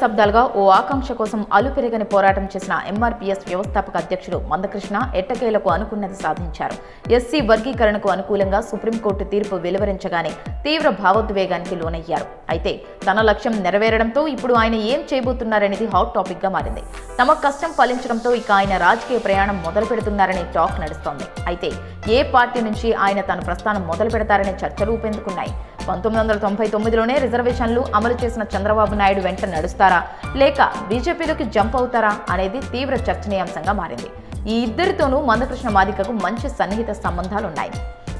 దశాబ్దాలుగా ఓ ఆకాంక్ష కోసం అలుపెరగని పోరాటం చేసిన ఎంఆర్పీఎస్ వ్యవస్థాపక అధ్యక్షుడు మందకృష్ణ ఎట్టకేలకు అనుకున్నది సాధించారు. ఎస్సీ వర్గీకరణకు అనుకూలంగా సుప్రీంకోర్టు తీర్పు వెలువరించగానే తీవ్ర భావోద్వేగానికి లోనయ్యారు. అయితే తన లక్ష్యం నెరవేరడంతో ఇప్పుడు ఆయన ఏం చేయబోతున్నారనేది హాట్ టాపిక్గా మారింది. తమ కష్టం ఫలించడంతో ఇక ఆయన రాజకీయ ప్రయాణం మొదలు పెడుతున్నారనే టాక్ నడుస్తోంది. అయితే ఏ పార్టీ నుంచి ఆయన తన ప్రస్థానం మొదలు పెడతారనే చర్చలు ఊపేందుకున్నాయి. పంతొమ్మిది వందల తొంభై తొమ్మిదిలోనే రిజర్వేషన్లు అమలు చేసిన చంద్రబాబు నాయుడు వెంట నడుస్తారా? లేక బీజేపీలోకి జంప్ అవుతారా? అనేది తీవ్ర చర్చనీయాంశంగా మారింది. ఈ ఇద్దరితోనూ మందకృష్ణ మాదికకు మంచి సన్నిహిత సంబంధాలున్నాయి.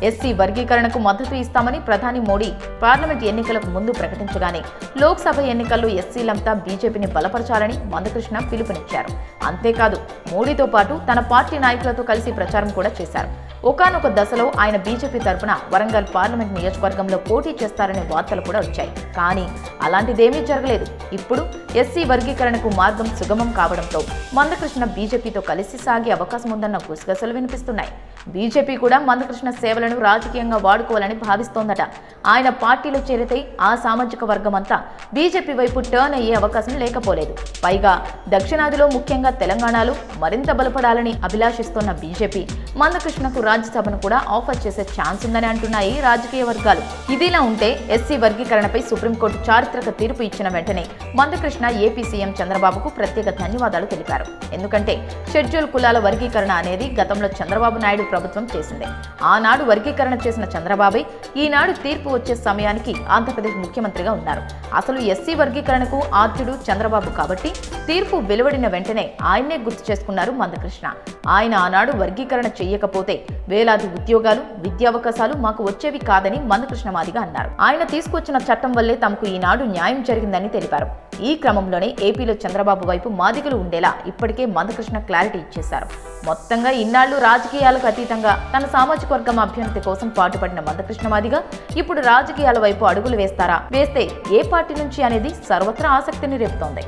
ఎస్సీ వర్గీకరణకు మద్దతు ఇస్తామని ప్రధాని మోడీ పార్లమెంట్ ఎన్నికలకు ముందు ప్రకటించగానే లోక్సభ ఎన్నికల్లో ఎస్సీలంతా బీజేపీని బలపరచాలని మందకృష్ణ పిలుపునిచ్చారు. అంతేకాదు మోడీతో పాటు తన పార్టీ నాయకులతో కలిసి ప్రచారం కూడా చేశారు. ఒకానొక దశలో ఆయన బీజేపీ తరపున వరంగల్ పార్లమెంట్ నియోజకవర్గంలో పోటీ చేస్తారనే వార్తలు కూడా వచ్చాయి. కానీ అలాంటిదేమీ జరగలేదు. ఇప్పుడు ఎస్సీ వర్గీకరణకు మార్గం సుగమం కావడంతో మందకృష్ణ బీజేపీతో కలిసి సాగే అవకాశం ఉందన్న గుసగసలు వినిపిస్తున్నాయి. బీజేపీ కూడా మందకృష్ణ సేవలను రాజకీయంగా వాడుకోవాలని భావిస్తోందట. ఆయన పార్టీలో చేరితే ఆ సామాజిక వర్గం అంతా బీజేపీ వైపు టర్న్ అయ్యే అవకాశం లేకపోలేదు. పైగా దక్షిణాదిలో ముఖ్యంగా తెలంగాణలో మరింత బలపడాలని అభిలాషిస్తోన్న బీజేపీ మందకృష్ణకు రాజ్యసభను కూడా ఆఫర్ చేసే ఛాన్స్ ఉందని అంటున్నాయి రాజకీయ వర్గాలు. ఇదిలా ఉంటే ఎస్సీ వర్గీకరణపై సుప్రీంకోర్టు చారిత్రక తీర్పు ఇచ్చిన వెంటనే మందకృష్ణ ఏపీ సీఎం చంద్రబాబుకు ప్రత్యేక ధన్యవాదాలు తెలిపారు. ఎందుకంటే షెడ్యూల్ కులాల వర్గీకరణ అనేది గతంలో చంద్రబాబు నాయుడు ప్రభుత్వం చేసింది. ఆనాడు వర్గీకరణ చేసిన చంద్రబాబే ఈనాడు తీర్పు వచ్చే సమయానికి ఆంధ్రప్రదేశ్ ముఖ్యమంత్రిగా ఉన్నారు. అసలు ఎస్సీ వర్గీకరణకు ఆద్యుడు చంద్రబాబు కాబట్టి తీర్పు వెలువడిన వెంటనే ఆయన్నే గుర్తు చేసుకున్నారు మందకృష్ణ. ఆయన ఆనాడు వర్గీకరణ చేయకపోతే వేలాది ఉద్యోగాలు విద్యావకాశాలు మాకు వచ్చేవి కాదని మందకృష్ణ మాదిగా అన్నారు. ఆయన తీసుకొచ్చిన చట్టం వల్లే తమకు ఈనాడు న్యాయం జరిగిందని తెలిపారు. ఈ క్రమంలోనే ఏపీలో చంద్రబాబు వైపు మాదికలు ఉండేలా ఇప్పటికే మందకృష్ణ క్లారిటీ ఇచ్చేశారు. మొత్తంగా ఇన్నాళ్ళు రాజకీయాలకు అతీతంగా తన సామాజిక వర్గం అభ్యర్థి కోసం పాటుపడిన మందకృష్ణ మాదిగా ఇప్పుడు రాజకీయాల వైపు అడుగులు వేస్తారా? వేస్తే ఏ పార్టీ నుంచి అనేది సర్వత్రా ఆసక్తిని రేపుతోంది.